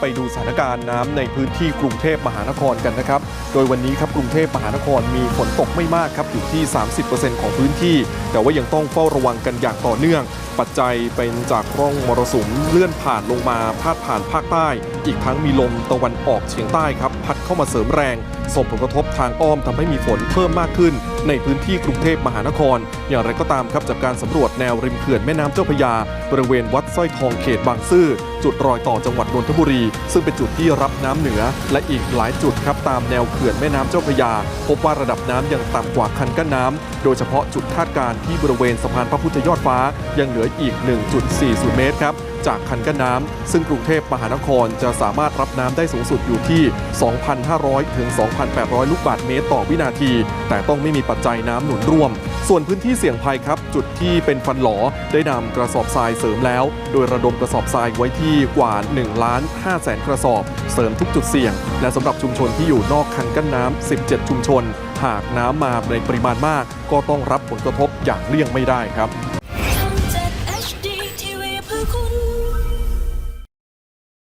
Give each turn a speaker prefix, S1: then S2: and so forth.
S1: ไปดูสถานการณ์น้ำในพื้นที่กรุงเทพมหานครกันนะครับ โดยวันนี้ครับกรุงเทพมหานครมีฝนตกไม่มากครับอยู่ที่ 30%ของพื้นที่ แต่ว่ายังต้องเฝ้าระวังกันอย่างต่อเนื่อง ปัจจัยเป็นจากร่องมรสุมเลื่อนผ่านลงมาพาดผ่านภาคใต้ อีกทั้งมีลมตะวันออกเฉียงใต้ครับ พัดเข้ามาเสริมแรงส่งผลกระทบทางอ้อมทำให้มีฝนเพิ่มมากขึ้น ในพื้นที่กรุงเทพมหานคร อย่างไรก็ตามครับจากการสำรวจแนวริมเขื่อนแม่น้ำเจ้าพระยา บริเวณวัดสร้อยทองเขตบางซื่อจุดรอยต่อจังหวัดนนทบุรีซึ่งเป็นจุดที่รับน้ำเหนือ และอีกหลายจุดครับตามแนวเขื่อนแม่น้ำเจ้าพระยา พบว่าระดับน้ำยังต่ำกว่าคันกั้นน้ำโดยเฉพาะจุดคาดการณ์ที่บริเวณสะพานพระพุทธยอดฟ้ายังเหลืออีก 1.40 เมตรครับ จากคันกั้นน้ำซึ่งกรุงเทพมหานครจะสามารถรับน้ำได้สูงสุดอยู่ที่ 2,500 ถึง 2,800 ลูกบาศก์เมตรต่อวินาที แต่ต้องไม่มีปัจจัยน้ำหนุนร่วม ส่วนพื้นที่เสี่ยงภัยครับ จุดที่เป็นฟันหลอได้นำกระสอบทรายเสริมแล้ว โดยระดมกระสอบทรายไว้ที่กว่า1ล้าน5แสนกระสอบ เสริมทุกจุดเสี่ยง และสำหรับชุมชนที่อยู่นอกคันกั้นน้ำ 17 ชุมชน หากน้ำมาในปริมาณมาก ก็ต้องรับผลกระทบอย่างเลี่ยงไม่ได้ครับ